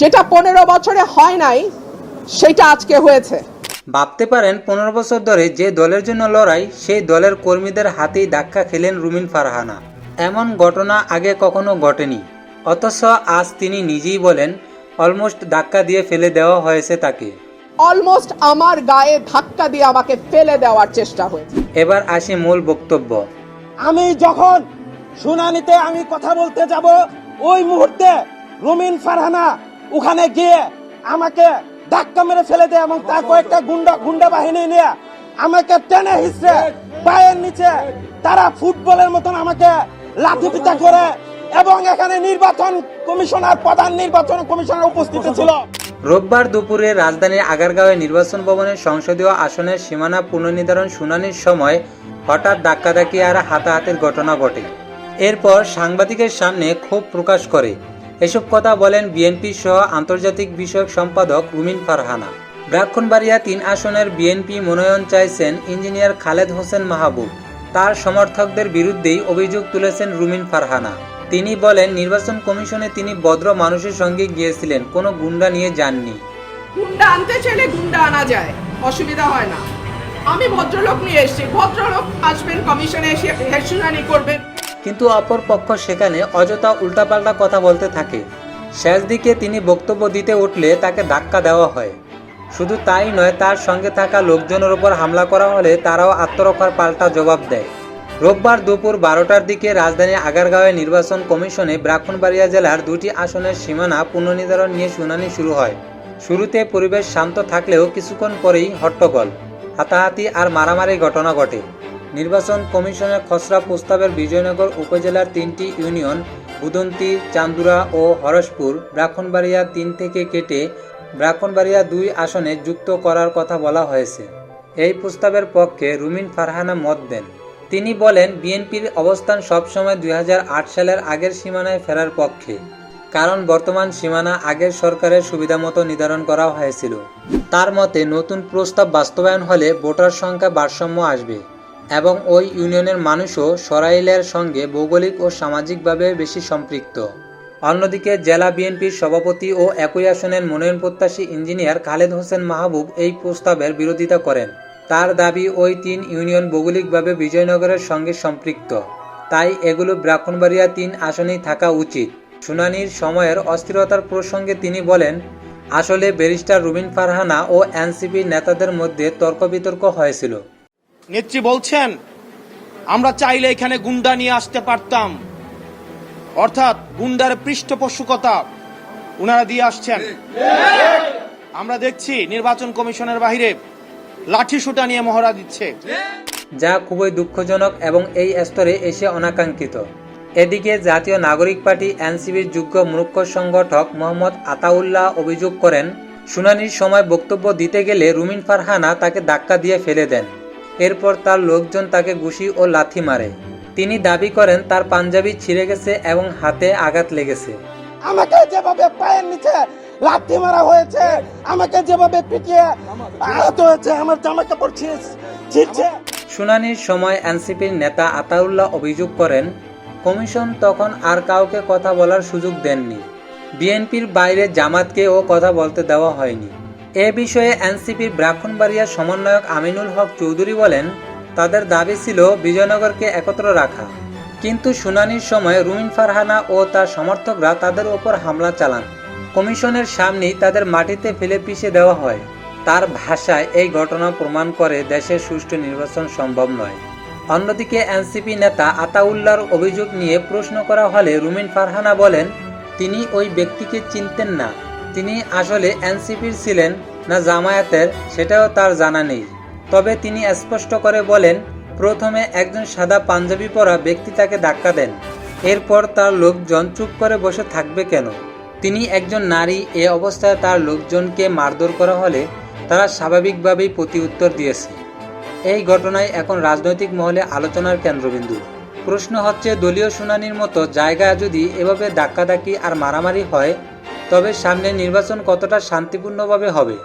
যেটা পনেরো বছরে হয় নাই সেটা আজকে হয়েছে। ভাবতে পারেন পনেরো বছর ধরে যে দলের জন্য লড়াই সেই দলের কর্মীদের হাতেই ধাক্কা খেলেন রুমিন ফারহানা। এমন ঘটনা আগে কখনো ঘটেনি। অথচ আজ তিনি নিজেই বলেন অলমোস্ট ধাক্কা দিয়ে ফেলে দেওয়া হয়েছে তাকে। অলমোস্ট আমার গায়ে ধাক্কা দিয়ে আমাকে ফেলে দেওয়ার চেষ্টা হয়েছে। এবার আসি মূল বক্তব্য। আমি যখন শুনানিতে আমি কথা বলতে যাব ওই মুহূর্তে রুমিন ফারহানা ওখানে গিয়ে আমাকে ধাক্কা মেরে ফেলে দেয় এবং তার কয়েকটা গুন্ডা গুন্ডা বাহিনী নিয়ে আমাকে টেনে হিসড়ে পায়ের নিচে তারা ফুটবলের মতন আমাকে লাঠি পিটা করে এবং এখানে নির্বাচন কমিশনার, প্রধান নির্বাচন কমিশনার উপস্থিত ছিল। রোববার দুপুরে রাজধানীর আগারগাঁওয়ে নির্বাচন ভবনের সংসদীয় আসনের সীমানা পুনর্নির্ধারণ শুনানির সময় হঠাৎ ধাক্কাধাক্কি আর হাতাহাতির ঘটনা ঘটে। এরপর সাংবাদিকের সামনে ক্ষোভ প্রকাশ করে। এসব কথা বলেন বিএনপি সহ আন্তর্জাতিক বিষয়ক সম্পাদক রুমিন ফারহানা। ব্রাহ্মণবাড়িয়া তিন আসনের বিএনপি মনোনয়ন চাইছেন ইঞ্জিনিয়ার খালেদ হোসেন মাহবুব। তার সমর্থকদের বিরুদ্ধেই অভিযোগ তুলেছেন রুমিন ফারহানা। তিনি বলেন, নির্বাচন কমিশনে তিনি ভদ্র মানুষের সঙ্গে গিয়েছিলেন, কোনো গুন্ডা নিয়ে যাননি। গুন্ডা আনতে চাইলে গুন্ডা আনা যায়, অসুবিধা হয় না। আমি ভদ্রলোক নিয়ে এসেছি, ভদ্রলোক আসবেন, কমিশনে এসে শুনানি করবেন। কিন্তু অপর পক্ষ সেখানে অযথা উল্টাপাল্টা কথা বলতে থাকে। শেষ দিকে তিনি বক্তব্য দিতে উঠলে তাকে ধাক্কা দেওয়া হয়। শুধু তাই নয়, তার সঙ্গে থাকা লোকজনের উপর হামলা করা হলে তারাও আত্মরক্ষার পাল্টা জবাব দেয়। রোববার দুপুর বারোটার দিকে রাজধানীর আগারগাঁওয়ে নির্বাচন কমিশনে ব্রাহ্মণবাড়িয়া জেলার দুটি আসনের সীমানা পুনর্নির্ধারণ নিয়ে শুনানি শুরু হয়। শুরুতে পরিবেশ শান্ত থাকলেও কিছুক্ষণ পরেই হট্টগোল, হাতাহাতি আর মারামারি ঘটনা ঘটে। নির্বাচন কমিশনের খসড়া প্রস্তাবের বিজয়নগর উপজেলার তিনটি ইউনিয়ন, বুদন্তি, চান্দুরা ও হরসপুর, ব্রাহ্মণবাড়িয়া তিন থেকে কেটে ব্রাহ্মণবাড়িয়া দুই আসনে যুক্ত করার কথা বলা হয়েছে। এই প্রস্তাবের পক্ষে রুমিন ফারহানা মত দেন। তিনি বলেন, বিএনপির অবস্থান সবসময় দুই হাজার আট সালের আগের সীমানায় ফেরার পক্ষে, কারণ বর্তমান সীমানা আগের সরকারের সুবিধামতো নির্ধারণ করা হয়েছিল। তার মতে, নতুন প্রস্তাব বাস্তবায়ন হলে ভোটার সংখ্যা ভারসাম্য আসবে। এবং ওই ইউনিয়নের মানুষও সরাইলের সঙ্গে ভৌগোলিক ও সামাজিকভাবে বেশি সম্পৃক্ত। অন্যদিকে জেলা বিএনপির সভাপতি ও একই আসনের মনোনয়ন প্রত্যাশী ইঞ্জিনিয়ার খালেদ হোসেন মাহবুব এই প্রস্তাবের বিরোধিতা করেন। তার দাবি, ওই তিন ইউনিয়ন ভৌগোলিকভাবে বিজয়নগরের সঙ্গে সম্পৃক্ত। তাই এগুলো ব্রাহ্মণবাড়িয়া তিন আসনেই থাকা উচিত। শুনানির সময়ের অস্থিরতার প্রসঙ্গে তিনি বলেন, আসলে ব্যারিস্টার রুবিন ফারহানা ও এনসিপি নেতাদের মধ্যে তর্ক বিতর্ক হয়েছিল। নেত্রী বলছেন, আমরা চাইলে এখানে গুন্ডা নিয়ে আসতে পারতাম। অর্থাৎ গুন্ডার পৃষ্ঠপোষকতা উনারা দিয়ে আসছেন। আমরা দেখছি নির্বাচন কমিশনের বাহিরে লাঠি সুটা নিয়ে মহড়া দিচ্ছে। যা খুবই দুঃখজনক এবং এই স্তরে এসে অনাকাঙ্ক্ষিত। এদিকে জাতীয় নাগরিক পার্টি এনসিবির যোগ্য মুখ্য সংগঠক মোহাম্মদ আতাউল্লাহ অভিযোগ করেন, শুনানির সময় বক্তব্য দিতে গেলে রুমিন ফারহানা তাকে ধাক্কা দিয়ে ফেলে দেন। এরপর তার লোকজন তাকে ঘুষি ও লাথি মারে। তিনি দাবি করেন তার পাঞ্জাবি ছিঁড়ে গেছে এবং হাতে আঘাত লেগেছে। আমাকে যেভাবে পায়ের নিচে লাথি মারা হয়েছে আমাকে যেভাবে পিটিয়ে আহত হয়েছে আমার জামা কাপড় ছিঁড়ছে। শুনানির সময় এনসিপির নেতা আতাউল্লাহ অভিযোগ করেন কমিশন তখন আর কাউকে কথা বলার সুযোগ দেননি। বিএনপির বাইরে জামাতকেও কথা বলতে দেওয়া হয়নি। এ বিষয়ে এনসিপির ব্রাহ্মণবাড়িয়া সমন্বয়ক আমিনুল হক চৌধুরী বলেন, তাদের দাবি ছিল বিজয়নগরকে একত্র রাখা। কিন্তু শুনানির সময় রুমিন ফারহানা ও তার সমর্থকরা তাদের ওপর হামলা চালান। কমিশনের সামনেই তাদের মাটিতে ফেলে পিষে দেওয়া হয়। তার ভাষায় এই ঘটনা প্রমাণ করে দেশের সুষ্ঠু নির্বাচন সম্ভব নয়। অন্যদিকে এনসিপি নেতা আতাউল্লাহর অভিযোগ নিয়ে প্রশ্ন করা হলে রুমিন ফারহানা বলেন, তিনি ওই ব্যক্তিকে চিনতেন না। তিনি আসলে এনসিপির ছিলেন না জামায়াতের, সেটাও তার জানা নেই। তবে তিনি স্পষ্ট করে বলেন, প্রথমে একজন সাদা পাঞ্জাবি পরা ব্যক্তি তাকে ধাক্কা দেন। এরপর তার লোকজন চুপ করে বসে থাকবে কেন? তিনি একজন নারী, এ অবস্থায় তার লোকজনকে মারধর করা হলে তারা স্বাভাবিকভাবেই প্রতি উত্তর দিয়েছে। এই ঘটনায় এখন রাজনৈতিক মহলে আলোচনার কেন্দ্রবিন্দু। প্রশ্ন হচ্ছে, দলীয় শুনানির মতো জায়গায় যদি এভাবে ধাক্কাধাক্কি আর মারামারি হয় তবে সামনে নির্বাচন কতটা শান্তিপূর্ণভাবে হবে?